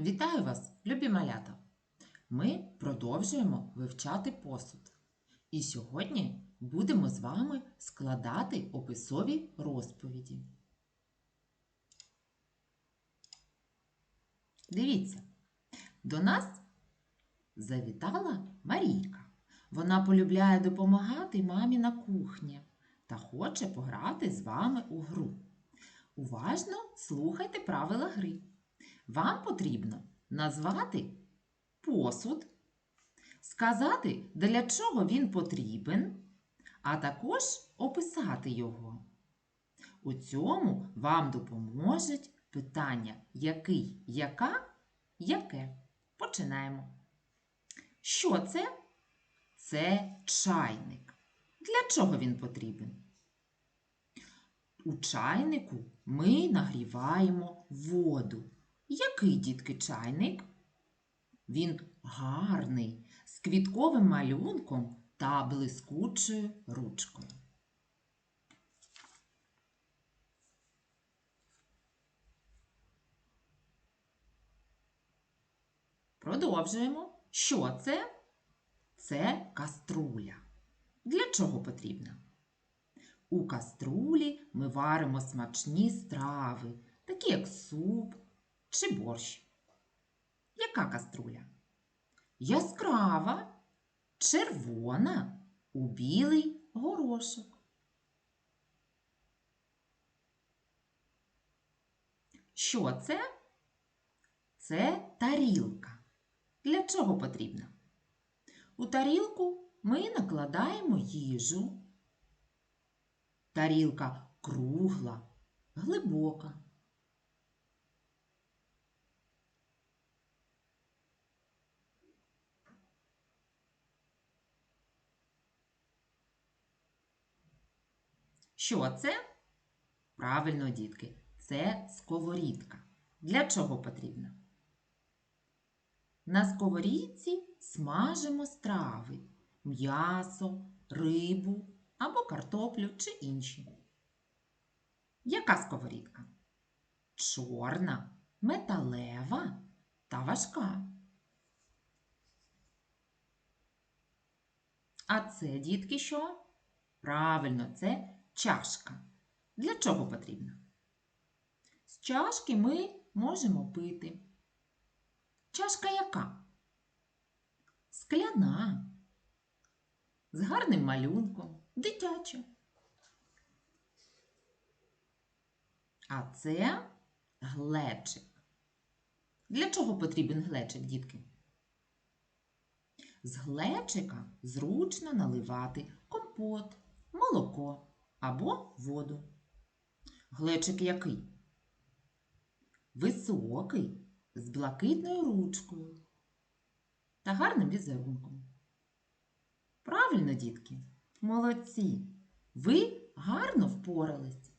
Вітаю вас, любі малята! Ми продовжуємо вивчати посуд. І сьогодні будемо з вами складати описові розповіді. Дивіться, до нас завітала Марійка. Вона полюбляє допомагати мамі на кухні та хоче пограти з вами у гру. Уважно слухайте правила гри. Вам потрібно назвати посуд, сказати, для чого він потрібен, а також описати його. У цьому вам допоможуть питання який, яка, яке. Починаємо. Що це? Це чайник. Для чого він потрібен? У чайнику ми нагріваємо воду. Який, дітки, чайник? Він гарний, з квітковим малюнком та блискучою ручкою. Продовжуємо. Що це? Це каструля. Для чого потрібна? У каструлі ми варимо смачні страви, такі як суп чи борщ. Яка каструля? Яскрава, червона, у білий горошок. Що це? Це тарілка. Для чого потрібна? У тарілку ми накладаємо їжу. Тарілка кругла, глибока. Що це? Правильно, дітки, це сковорідка. Для чого потрібна? На сковорідці смажимо страви, м'ясо, рибу або картоплю чи інші. Яка сковорідка? Чорна, металева та важка. А це, дітки, що? Правильно, це чашка. Для чого потрібна? З чашки ми можемо пити. Чашка яка? Скляна, з гарним малюнком, дитяча. А це глечик. Для чого потрібен глечик, дітки? З глечика зручно наливати компот, молоко або воду. Глечик який? Високий, з блакитною ручкою та гарним візерунком. Правильно, дітки? Молодці! Ви гарно впорались.